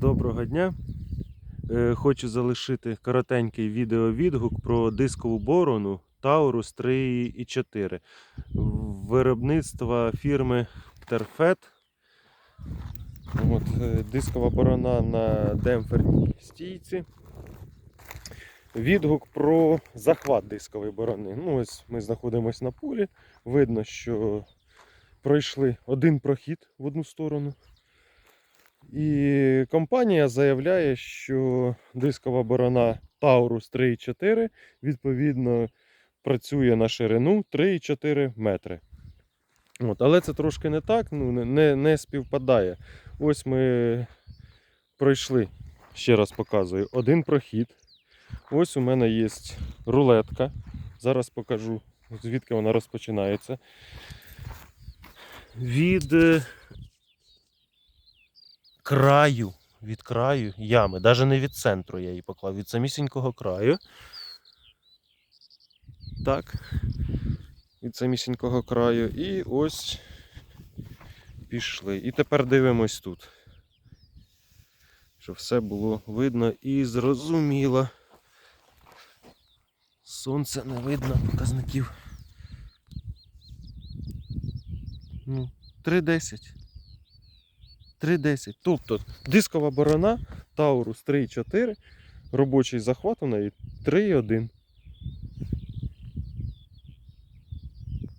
Доброго дня. Е, Хочу залишити коротенький відеовідгук про дискову борону Taurus 3.4 виробництва фірми Terfet. От, е, дискова борона на демпферній стійці. Відгук про захват дискової борони. Ну, ось ми знаходимося на полі. Видно, що пройшли один прохід в одну сторону. І компанія заявляє, що дискова борона Taurus 3.4 відповідно працює на ширину 3,4 метри. От, але це трошки не так, ну, не- не, співпадає. Ось ми пройшли, ще раз показую, один прохід. Ось у мене є рулетка. Зараз покажу, звідки вона розпочинається. Від е, краю, від краю ями, навіть не від центру я її поклав, від самісінького краю. Так. Від самісінького краю. І ось пішли. І тепер дивимось тут. Щоб все було видно і зрозуміло. Сонце не видно показників. Ну, 3.10. 3.10. Тобто дискова борона Taurus 3.4, робочий захват у неї 3.1.